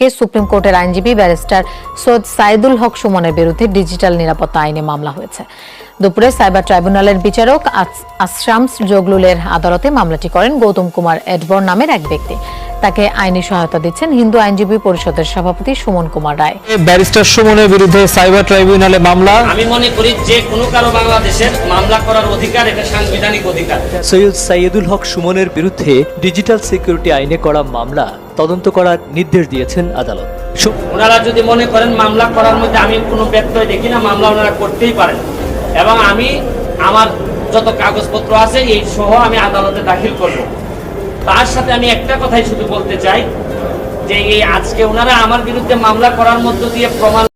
Supreme কোর্টের আইনজীবী barrister Syed Saidul হক সুমনের বিরুদ্ধে ডিজিটাল নিরাপত্তা আইনে মামলা হয়েছে। দুপুরে সাইবার ট্রাইব্যুনালের বিচারক আশরামস জগলুলের আদালতে মামলাটি করেন গৌতম কুমার এডবর নামের এক ব্যক্তি। তাকে আইনি সহায়তা দিচ্ছেন হিন্দু আইনজীবী পরিষদের সভাপতি সুমন কুমার রায়। ব্যারিস্টার সুমনের বিরুদ্ধে সাইবার ট্রাইব্যুনালে মামলা? আমি মনে করি যে কোনো কারও বাংলাদেশের মামলা করার অধিকার এটা সাংবিধানিক অধিকার। সৈয়দ সাইয়েদুল হক সুমনের বিরুদ্ধে ডিজিটাল সিকিউরিটি আইনে করা মামলা তদন্ত করার নির্দেশ দিয়েছেন আদালত। ওনারা যদি মনে করেন মামলা করার মধ্যে আমি কোনো ব্যত্যয় দেখি না মামলা ওনারা করতেই পারেন। এবং আমি আমার যত কাগজপত্র আছে এই সহ আমি আদালতে দাখিল করব। তার সাথে আমি একটা কথাই শুধু বলতে চাই যে এই আজকে ওনারা আমার বিরুদ্ধে মামলা করার মধ্য দিয়ে প্রমাণ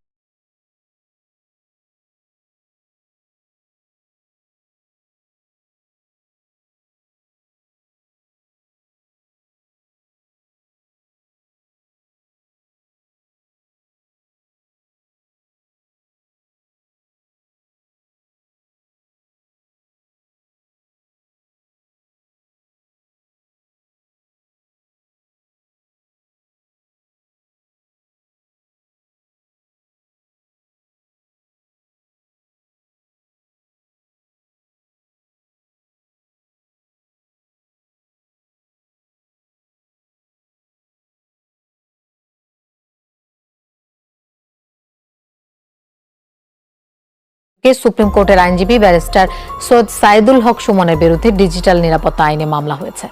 সুপ্রিম কোর্টের আইনজীবী ব্যারিস্টার সৈয়দ সাইদুল হক সুমনের বিরুদ্ধে ডিজিটাল নিরাপত্তা আইনে মামলা হয়েছে।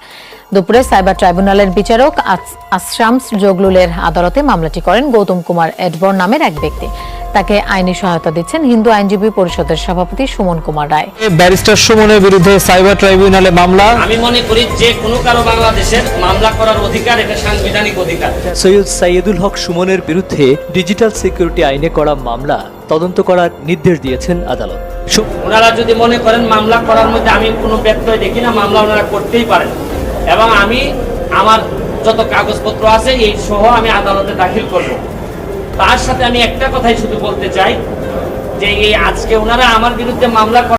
দুপুরে সাইবার ট্রাইব্যুনালের বিচারক আশরামস জগলুলের আদালতে মামলাটি করেন গৌতম কুমার এডবর নামের এক ব্যক্তি। তাকে আইনি সহায়তা দিচ্ছেন হিন্দু আইনজীবী পরিষদের সভাপতি সুমন কুমার রায়। ব্যারিস্টার সুমনের বিরুদ্ধে সাইবার ট্রাইব্যুনালে মামলা? আমি মনে করি যে কোনো কারও বাংলাদেশের মামলা করার অধিকার এটা সাংবিধানিক অধিকার। সৈয়দ সাইয়দুল হক সুমনের বিরুদ্ধে ডিজিটাল সিকিউরিটি আইনে করা মামলা তদন্ত করার নির্দেশ দিয়েছেন আদালত। ওনারা যদি মনে করেন মামলা করার মধ্যে আমি কোনো ব্যত্যয় দেখি না, মামলা ওনারা করতেই পারেন। এবং আমি আমার যত কাগজপত্র আছে, এই সহ আমি আদালতে দাখিল করব। তার সাথে আমি একটা কথাই শুধু বলতে চাই, যে এই আজকে ওনারা আমার বিরুদ্ধে মামলা